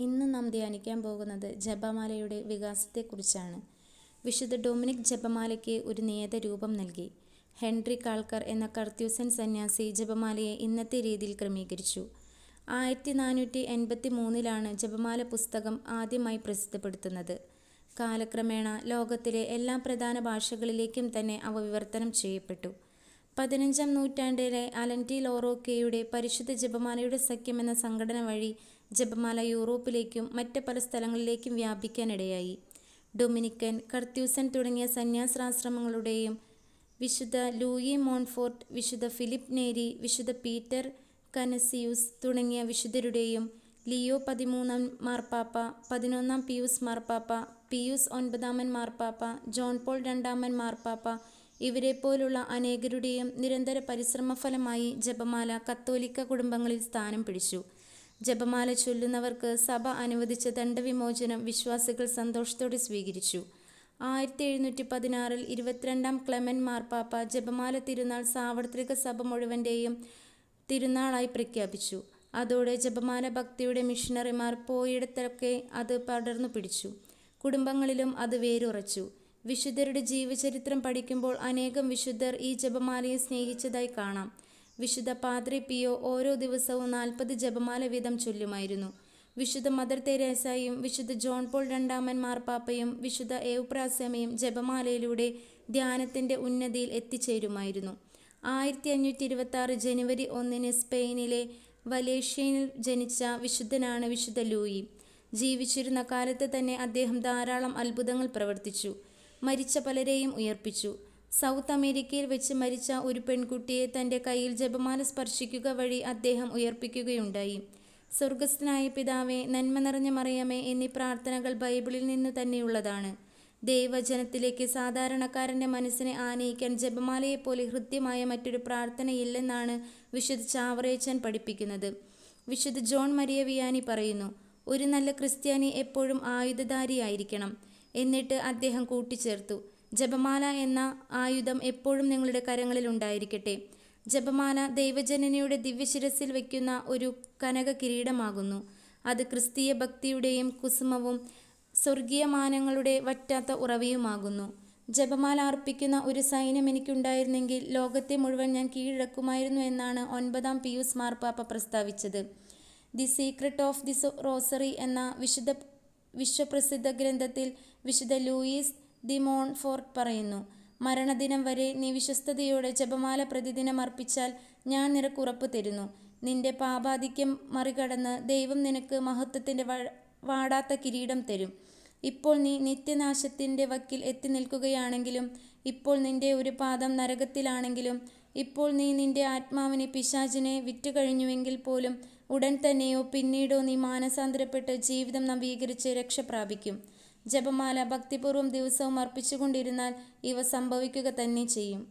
ഇന്ന് നാം ധ്യാനിക്കാൻ പോകുന്നത് ജപമാലയുടെ വികാസത്തെക്കുറിച്ചാണ്. വിശുദ്ധ ഡൊമിനിക് ജപമാലയ്ക്ക് ഒരു നിയത രൂപം നൽകി. ഹെൻറി കാൾക്കർ എന്ന കർത്യൂസൻ സന്യാസി ജപമാലയെ ഇന്നത്തെ രീതിയിൽ ക്രമീകരിച്ചു. ആയിരത്തി നാനൂറ്റി എൺപത്തി മൂന്നിലാണ് ജപമാല പുസ്തകം ആദ്യമായി പ്രസിദ്ധപ്പെടുത്തുന്നത്. കാലക്രമേണ ലോകത്തിലെ എല്ലാ പ്രധാന ഭാഷകളിലേക്കും തന്നെ അവ വിവർത്തനം ചെയ്യപ്പെട്ടു. പതിനഞ്ചാം നൂറ്റാണ്ടിലെ അലന്റി ലൊറോക്കയുടെ പരിശുദ്ധ ജപമാലയുടെ സഖ്യം എന്ന സംഘടന വഴി ജപമാല യൂറോപ്പിലേക്കും മറ്റ് പല സ്ഥലങ്ങളിലേക്കും വ്യാപിക്കാനിടയായി. ഡൊമിനിക്കൻ, കർത്യൂസൻ തുടങ്ങിയ സന്യാസാശ്രമങ്ങളുടെയും വിശുദ്ധ ലൂയി മോൺഫോർട്ട്, വിശുദ്ധ ഫിലിപ്പ് നേരി, വിശുദ്ധ പീറ്റർ കനസിയൂസ് തുടങ്ങിയ വിശുദ്ധരുടെയും ലിയോ പതിമൂന്നാം മാർപ്പാപ്പ, പതിനൊന്നാം പിയൂസ് മാർപ്പാപ്പ, പിയൂസ് ഒൻപതാമൻ മാർപ്പാപ്പ, ജോൺ പോൾ രണ്ടാമൻ മാർപ്പാപ്പ ഇവരെ പോലുള്ള അനേകരുടെയും നിരന്തര പരിശ്രമഫലമായി ജപമാല കത്തോലിക്ക കുടുംബങ്ങളിൽ സ്ഥാനം പിടിച്ചു. ജപമാല ചൊല്ലുന്നവർക്ക് സഭ അനുവദിച്ച ദണ്ഡവിമോചനം വിശ്വാസികൾ സന്തോഷത്തോടെ സ്വീകരിച്ചു. ആയിരത്തി എഴുന്നൂറ്റി പതിനാറിൽ ഇരുപത്തിരണ്ടാം ക്ലെമൻ മാർപ്പാപ്പ ജപമാല തിരുനാൾ സാർവത്രിക സഭ മുഴുവന്റെയും തിരുനാളായി പ്രഖ്യാപിച്ചു. അതോടെ ജപമാല ഭക്തിയുടെ മിഷണറിമാർ പോയിടത്തൊക്കെ അത് പടർന്നു പിടിച്ചു കുടുംബങ്ങളിലും അത് വേരുറച്ചു. വിശുദ്ധരുടെ ജീവചരിത്രം പഠിക്കുമ്പോൾ അനേകം വിശുദ്ധർ ഈ ജപമാലയെ സ്നേഹിച്ചതായി കാണാം. വിശുദ്ധ പാദ്രി പിയോ ഓരോ ദിവസവും നാൽപ്പത് ജപമാല വീതം ചൊല്ലുമായിരുന്നു. വിശുദ്ധ മദർ തെരേസയും വിശുദ്ധ ജോൺ പോൾ രണ്ടാമൻ മാർപ്പാപ്പയും വിശുദ്ധ ഏവുപ്രാസമയും ജപമാലയിലൂടെ ധ്യാനത്തിന്റെ ഉന്നതിയിൽ എത്തിച്ചേരുമായിരുന്നു. ആയിരത്തി അഞ്ഞൂറ്റി ഇരുപത്താറ് ജനുവരി ഒന്നിന് സ്പെയിനിലെ വലേഷ്യയിൽ ജനിച്ച വിശുദ്ധനാണ് വിശുദ്ധ ലൂയി. ജീവിച്ചിരുന്ന കാലത്ത് തന്നെ അദ്ദേഹം ധാരാളം അത്ഭുതങ്ങൾ പ്രവർത്തിച്ചു. മരിച്ച പലരെയും ഉയിർപ്പിച്ചു. സൗത്ത് അമേരിക്കയിൽ വെച്ച് മരിച്ച ഒരു പെൺകുട്ടിയെ തന്റെ കയ്യിൽ ജപമാല സ്പർശിക്കുക വഴി അദ്ദേഹം ഉയർപ്പിക്കുകയുണ്ടായി സ്വർഗസ്ഥനായ പിതാവെ നന്മ നിറഞ്ഞ മറിയമേ എന്നീ പ്രാർത്ഥനകൾ ബൈബിളിൽ നിന്ന് തന്നെയുള്ളതാണ്. ദൈവജനത്തിലേക്ക് സാധാരണക്കാരന്റെ മനസ്സിനെ ആനയിക്കാൻ ജപമാലയെപ്പോലെ ഹൃദ്യമായ മറ്റൊരു പ്രാർത്ഥനയില്ലെന്നാണ് വിശുദ്ധ ചാവറേച്ചൻ പഠിപ്പിക്കുന്നത്. വിശുദ്ധ ജോൺ മരിയ വിയാനി പറയുന്നു, ഒരു നല്ല ക്രിസ്ത്യാനി എപ്പോഴും ആയുധധാരിയായിരിക്കണം. എന്നിട്ട് അദ്ദേഹം കൂട്ടിച്ചേർത്തു, ജപമാല എന്ന ആയുധം എപ്പോഴും നിങ്ങളുടെ കരങ്ങളിൽ ഉണ്ടായിരിക്കട്ടെ. ജപമാല ദൈവജനനയുടെ ദിവ്യശിരസിൽ വയ്ക്കുന്ന ഒരു കനക കിരീടമാകുന്നു അത് ക്രിസ്തീയ ഭക്തിയുടെയും കുസുമവും സ്വർഗീയ മാനങ്ങളുടെ വറ്റാത്ത ഉറവിയുമാകുന്നു ജപമാല അർപ്പിക്കുന്ന ഒരു സൈന്യം എനിക്കുണ്ടായിരുന്നെങ്കിൽ ലോകത്തെ മുഴുവൻ ഞാൻ കീഴടക്കുമായിരുന്നു എന്നാണ് ഒൻപതാം പിയൂസ് മാർപ്പാപ്പ പ്രസ്താവിച്ചത്. The secret of the rosary എന്ന വിശുദ്ധ വിശ്വപ്രസിദ്ധ ഗ്രന്ഥത്തിൽ വിശുദ്ധ ലൂയീസ് ദി മോൺഫോർട്ട് പറയുന്നു, മരണദിനം വരെ നീ വിശ്വസ്തയോടെ ജപമാല പ്രതിദിനം അർപ്പിച്ചാൽ ഞാൻ നിനക്ക് ഉറപ്പ് തരുന്നു, നിന്റെ പാപാധിക്യം മറികടന്ന് ദൈവം നിനക്ക് മഹത്വത്തിന്റെ വാടാത്ത കിരീടം തരും. ഇപ്പോൾ നീ നിത്യനാശത്തിന്റെ വക്കിൽ എത്തി നിൽക്കുകയാണെങ്കിലും ഇപ്പോൾ നിന്റെ ഒരു പാദം നരകത്തിലാണെങ്കിലും, ഇപ്പോൾ നീ നിന്റെ ആത്മാവിനെ പിശാചിനെ വിറ്റുകഴിഞ്ഞുവെങ്കിൽ പോലും ഉടൻ തന്നെയോ പിന്നീടോ നീ മാനസാന്തരപ്പെട്ട് ജീവിതം നവീകരിച്ച് രക്ഷ പ്രാപിക്കും. ജപമാല ഭക്തിപൂർവം ദിവസവും അർപ്പിച്ചുകൊണ്ടിരുന്നാൽ ഇവ സംഭവിക്കുക തന്നെ ചെയ്യും.